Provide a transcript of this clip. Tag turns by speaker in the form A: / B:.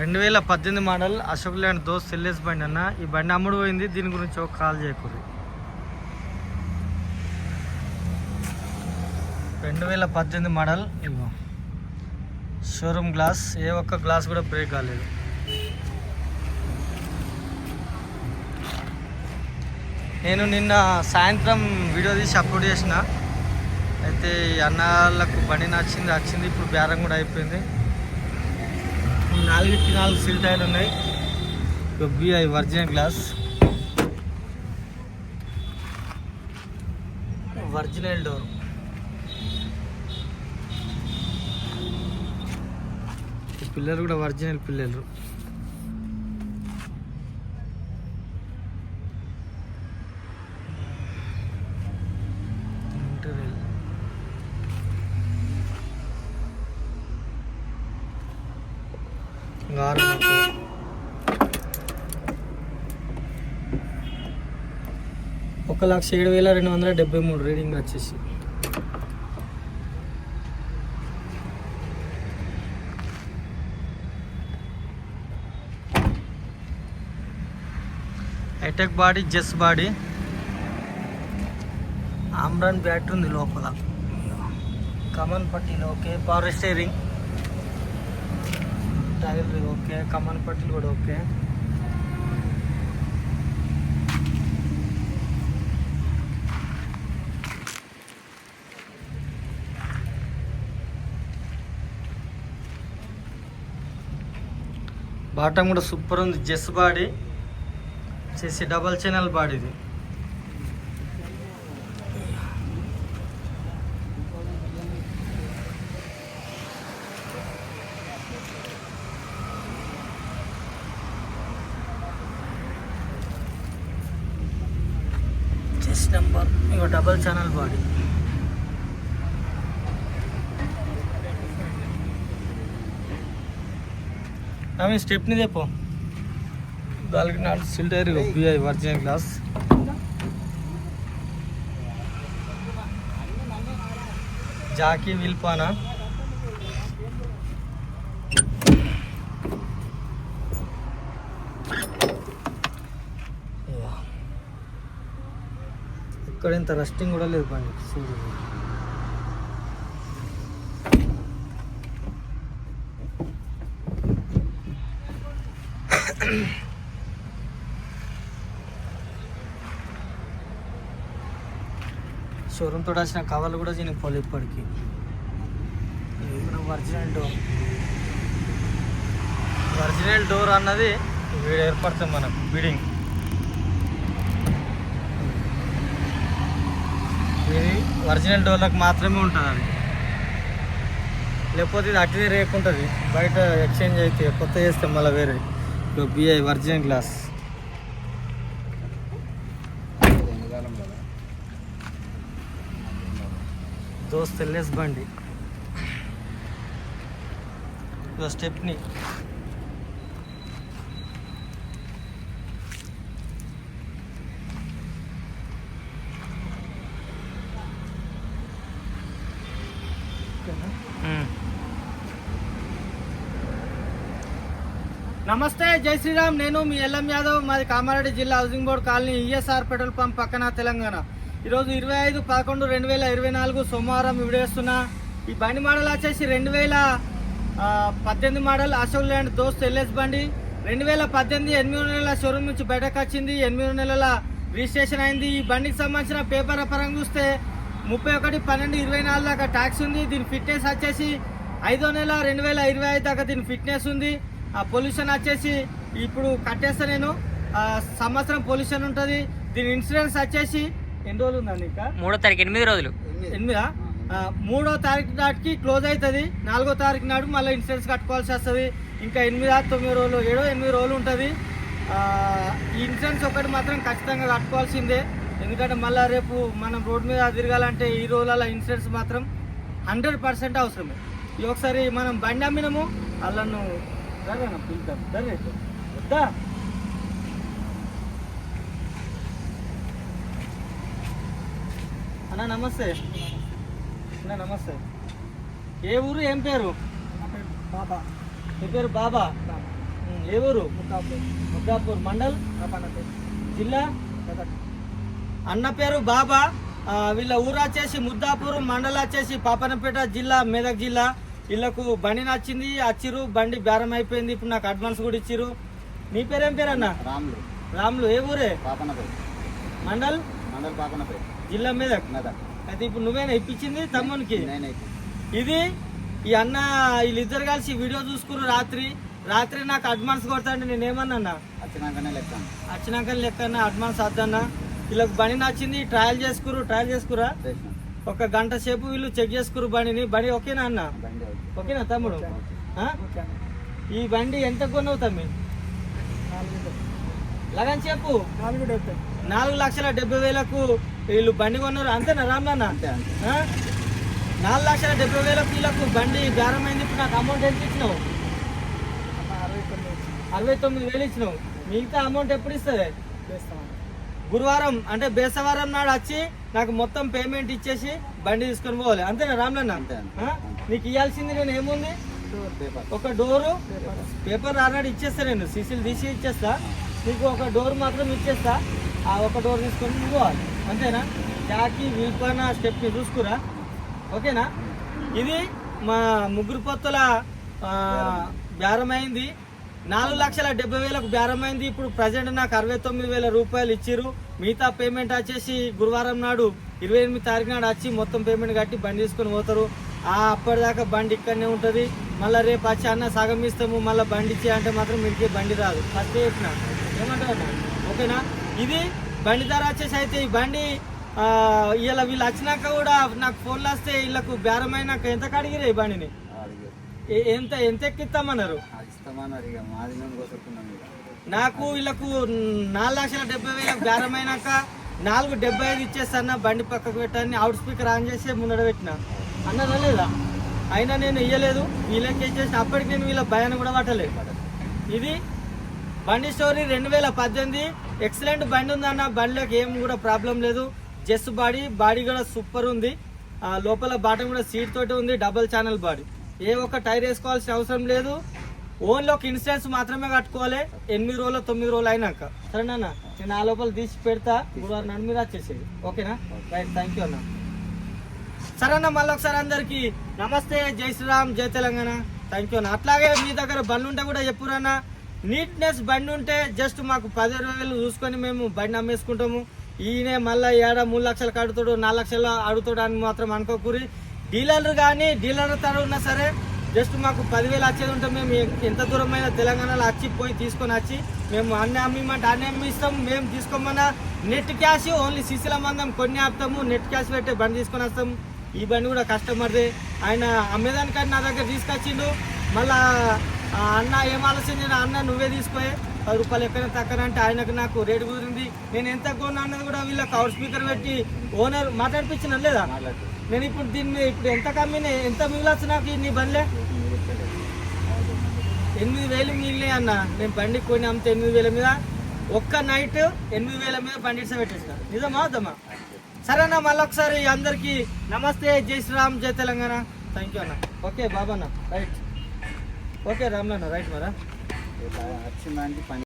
A: రెండు వేల పద్దెనిమిది మోడల్ అశోక్ ల్యాండ్ దోస్ సెల్లెస్ బండి అన్న. ఈ బండి అమ్ముడు పోయింది. దీని గురించి ఒక కాల్ చేయకూడదు రెండు వేల పద్దెనిమిది మోడల్ షోరూమ్ గ్లాస్. ఏ ఒక్క గ్లాస్ కూడా బ్రేక్ కాలేదు. నేను నిన్న సాయంత్రం వీడియో తీసి అప్లోడ్ చేసిన. అయితే ఈ అన్నాళ్ళకు బండి నచ్చింది వచ్చింది. ఇప్పుడు బేరం కూడా అయిపోయింది. నాలుగుకి నాలుగు సీల్ టైర్లు ఉన్నాయి. బిఐ వర్జినల్ గ్లాస్ వర్జినల్ డోర్ పిల్లలు కూడా వర్జినల్ పిల్లలు. గారు ఒక లక్ష ఏడు వేల రెండు వందల డెబ్బై మూడు రీడింగ్ వచ్చేసి. హైటెక్ బాడీ జెస్ బాడీ ఆమ్రాన్ బ్యాటరీ ఉంది లోపల కమన్ పట్టిలో ఓకే పవర్ స్టీరింగ్ టైర్లు ఓకే కమన్ పట్టులు కూడా ఓకే. బాటం కూడా సూపర్ ఉంది జెస్ బాడీ. చేసి డబల్ ఛానల్ బాడీ ఇది. నెంబర్ ఇక డబల్ ఛానల్ బాడీ ఆమె స్టెప్ని తెపో దానికి నాలుగు సిల్డర్ బిఐ వర్జినల్ గ్లాస్ జాకీ విల్పానా ఇక్కడ ఇంత రస్టింగ్ కూడా లేదు బండి. చూడు షోరూమ్ తోటి వచ్చిన కవర్లు కూడా చినిగిపోలే ఇప్పటికి. Original door. ఒరిజినల్ డోర్ అన్నది వీడు ఏర్పడుతుంది మనకు బిడింగ్. ఇది ఒరిజినల్ డోర్లకు మాత్రమే ఉంటుంది అది లేకపోతే ఇది అట్టిదే రేకుంటుంది బయట ఎక్స్చేంజ్ అయితే కొత్త చేస్తే మళ్ళీ వేరే. బిఐ ఒరిజినల్ గ్లాస్. దోస్త్ ఎల్ఎస్ బండి. స్టెప్ని. నమస్తే జై శ్రీరామ్. నేను మీ ఎల్ఎం యాదవ్ మాది కామారెడ్డి జిల్లా housing board colony ESR petrol pump పక్కన తెలంగాణ. ఈరోజు ఇరవై ఐదు పదకొండు రెండు వేల ఇరవై నాలుగు సోమవారం విడేస్తున్నా ఈ బండి మోడల్ వచ్చేసి రెండు వేల పద్దెనిమిది model Ashok Leyland Dost LS బండి. రెండు వేల పద్దెనిమిది ఎనిమిది నెలల షోరూమ్ నుంచి బయటకు వచ్చింది. ఎనిమిది నెలల రిజిస్ట్రేషన్ అయింది. ఈ బండికి సంబంధించిన పేపర్ పరంగా చూస్తే ముప్పై ఒకటి పన్నెండు ఇరవై నాలుగు దాకా ట్యాక్స్ ఉంది. దీని ఫిట్నెస్ వచ్చేసి ఐదో నెల రెండు వేల ఇరవై ఐదు దాకా దీని ఫిట్నెస్ ఉంది. పొల్యూషన్ వచ్చేసి ఇప్పుడు కట్టేస్తా నేను. సంవత్సరం పొల్యూషన్ ఉంటుంది. దీని ఇన్సూరెన్స్ వచ్చేసి ఎన్ని రోజులు ఉందండి ఇంకా?
B: మూడో తారీఖు ఎనిమిది రోజులు.
A: ఎనిమిదా? మూడో తారీఖు నాటికి క్లోజ్ అవుతుంది నాలుగో తారీఖు నాడు మళ్ళీ ఇన్సూరెన్స్ కట్టుకోవాల్సి వస్తుంది. ఇంకా ఎనిమిది తొమ్మిది రోజులు ఏడో ఎనిమిది రోజులు ఉంటుంది. ఈ ఇన్సూరెన్స్ ఒకటి మాత్రం ఖచ్చితంగా కట్టుకోవాల్సిందే. ఎందుకంటే మళ్ళీ రేపు మనం రోడ్ మీద తిరగాలంటే ఈ రోజుల ఇన్సూరెన్స్ మాత్రం హండ్రెడ్ పర్సెంట్ అవసరమే. ఈ ఒకసారి మనం బండి అమ్మినాము వాళ్ళను పిలుద్దాం జరగదు వద్దా అన్న నమస్తే. అన్న నమస్తే. ఏ ఊరు ఏం పేరు?
C: బాబా.
A: మీ పేరు బాబా? ఏ ఊరు? ముద్దాపూర్ మండల్? జిల్లా? అన్న పేరు బాబా. వీళ్ళ ఊరు వచ్చేసి ముద్దాపూర్ మండలం వచ్చేసి పాపనపేట జిల్లా మెదక్ జిల్లా. వీళ్ళకు బండి నచ్చింది వచ్చిర్రు బండి బేరం అయిపోయింది ఇప్పుడు నాకు అడ్వాన్స్ కూడా ఇచ్చిర్రు. నీ పేరేం పేరు అన్న
B: రాములు.
A: రాములు ఏ ఊరే?
B: పాపనపేట
A: మండల్?
B: మండల పాపనపేట
A: జిల్లా మెదక్. అయితే ఇప్పుడు నువ్వేనా ఇప్పించింది తమ్మునికి? ఇది ఈ అన్న వీళ్ళిద్దరు కలిసి వీడియో చూసుకురు రాత్రి. రాత్రి నాకు అడ్వాన్స్ కొడతాండి నేను ఏమన్నా
B: వచ్చినాకనే లెక్క
A: వచ్చినాక లెక్క అడ్వాన్స్ వద్దన్నా. వీళ్ళకి బండి నచ్చింది ట్రయల్ చేసుకురు ట్రయల్ చేసుకురా. ఒక గంట సేపు వీళ్ళు చెక్ చేసుకురు బండిని. బండి ఓకేనా అన్న. ఓకేనా తమ్ముడు? ఈ బండి ఎంత కొన్నావు తమ్మి? లగన్ చెప్పు. నాలుగు లక్షల డెబ్బై వేలకు వీళ్ళు బండి కొన్నారు. అంతేనా రామ్లన్న? నాలుగు లక్షల డెబ్బై వేలకు వీళ్ళకు బండి బేరమైంది ఇప్పుడు నాకు అమౌంట్ ఎంత ఇచ్చినావు? అరవై తొమ్మిది. వేలు ఇచ్చినావు. మిగతా అమౌంట్ ఎప్పుడు ఇస్తుంది? గురువారం అంటే బేసవారం నాడు వచ్చి నాకు మొత్తం పేమెంట్ ఇచ్చేసి బండి తీసుకొని పోవాలి. అంతేనా రామ్లన్న? నీకు ఇవ్వాల్సింది నేను ఏముంది?
B: పేపర్
A: ఒక డోరు. పేపర్ ఆనాడు ఇచ్చేస్తా నేను. సీసీలు తీసి ఇచ్చేస్తా. నీకు ఒక డోర్ మాత్రం ఇచ్చేస్తా. ఆ ఒక డోర్ తీసుకొని పోవాలి. అంతేనా? జాకి వీల్పైన స్టెప్ చూసుకురా. ఓకేనా? ఇది మా ముగ్గురు పొత్తుల బేరమైంది నాలుగు లక్షల డెబ్బై వేలకు బేరమైంది ఇప్పుడు ప్రజెంట్ నాకు అరవై తొమ్మిది వేల రూపాయలు ఇచ్చిర్రు. మిగతా పేమెంట్ వచ్చేసి గురువారం నాడు ఇరవై ఎనిమిది తారీఖు నాడు వచ్చి మొత్తం పేమెంట్ కట్టి బండి తీసుకొని పోతారు. ఆ అప్పటిదాకా బండి ఇక్కడనే ఉంటుంది. మళ్ళీ రేపు వచ్చి అన్న సగం ఇస్తాము. మళ్ళీ బండి ఇచ్చే అంటే మాత్రం మీకు బండి రాదు. ఫస్ట్ చెప్పిన. అన్న? ఓకేనా? ఇది బండి ధర వచ్చేసి అయితే ఈ బండి ఇలా వీళ్ళు వచ్చినాక కూడా నాకు ఫోన్లు వస్తే వీళ్ళకు బేరమైనాక ఎంత కడిగిరే ఈ బండిని? ఎంత ఎంత ఎక్కిస్తామన్నారు నాకు వీళ్ళకు నాలుగు లక్షల డెబ్బై వేలకు బేరమైనాక నాలుగు డెబ్బై ఐదు ఇచ్చేస్తాను బండి పక్కకు పెట్టాను అవుట్ స్పీకర్ ఆన్ చేసి ముందడ పెట్టిన. అన్నదా లేదా? అయినా నేను ఇయ్యలేదు. వీళ్ళకి ఇచ్చేసి అప్పటికి నేను వీళ్ళ భయాన్ని కూడా పట్టలేదు. ఇది బండి స్టోరీ రెండు వేల పద్దెనిమిది. ఎక్సలెంట్ బండి ఉందన్న బండిలోకి ఏం కూడా ప్రాబ్లం లేదు. జస్ట్ బాడీ బాడీ కూడా సూపర్ ఉంది. ఆ, లోపల బాటం కూడా సీట్ తోటి ఉంది డబల్ ఛానల్ బాడీ ఏ ఒక్క టైర్ వేసుకోవాల్సిన అవసరం లేదు. ఓన్లీ ఒక ఇన్సూరెన్స్ మాత్రమే కట్టుకోవాలి. ఎనిమిది రోజులు తొమ్మిది రోజులు అయినాక. సరేనా అన్న? నేను ఆ లోపల తీసి పెడతా. గురువారం నడు మీద వచ్చేసేది ఓకేనా? రైట్ థ్యాంక్ యూ అన్న. సరే అన్న మళ్ళీ ఒకసారి అందరికి నమస్తే జై శ్రీరామ్ జై తెలంగాణ. థ్యాంక్ యూ అన్న. అట్లాగే మీ దగ్గర బండి ఉంటే కూడా చెప్పురన్న నీట్నెస్ బండి ఉంటే జస్ట్ మాకు పది వేలు చూసుకొని మేము బండి అమ్మేసుకుంటాము. ఈయన మళ్ళీ ఏడ మూడు లక్షలు కడుతాడు నాలుగు లక్షలు అడుగుతాడు అని మాత్రం అనుకోకూరి. డీలర్లు కానీ డీలర్ తర ఉన్నా సరే జస్ట్ మాకు పదివేలు వచ్చేది ఉంటే మేము ఎంత దూరమైన తెలంగాణలో వచ్చి పోయి తీసుకొని వచ్చి మేము అన్ని అమ్మిమంటే అన్ని అమ్మిస్తాం మేము తీసుకోమన్నా. నెట్ క్యాష్ ఓన్లీ సిసిల మందం కొన్ని ఆపుతాము నెట్ క్యాష్ పెట్టే బండి తీసుకొని వస్తాం. ఈ బండి కూడా కస్టమర్దే. ఆయన అమ్మేదానికని నా దగ్గర తీసుకొచ్చిండు. మళ్ళా అన్న ఏం ఆలోచన అన్న నువ్వే తీసుకోయే పది రూపాయలు ఎక్కడ తక్కువ అంటే ఆయనకు నాకు రేటు కుదిరింది. నేను ఎంత కొన్నా అన్నది కూడా వీళ్ళకి అవుట్ స్పీకర్ పెట్టి ఓనర్ మాట్లాడిపించిన లేదా? నేను ఇప్పుడు దీన్ని ఇప్పుడు ఎంత కమ్మిన ఎంత మిగిలొచ్చు నాకు నీ బండ్లే? ఎనిమిది వేలు మిగిలినాయి అన్న. నేను బండి కొని అమ్మితే ఎనిమిది వేల మీద. ఒక్క నైట్ ఎనిమిది వేల మీద బండి ఇట్లా పెట్టేసిన నిజమా వద్దమ్మా సరే అన్న మళ్ళీ ఒకసారి అందరికీ నమస్తే. జై శ్రీరామ్ జై తెలంగాణ. థ్యాంక్ యూ అన్న. ఓకే బాబా అన్న. Right okay రామ్లన్న. రైట్ మరా?
B: వచ్చిందంటే పని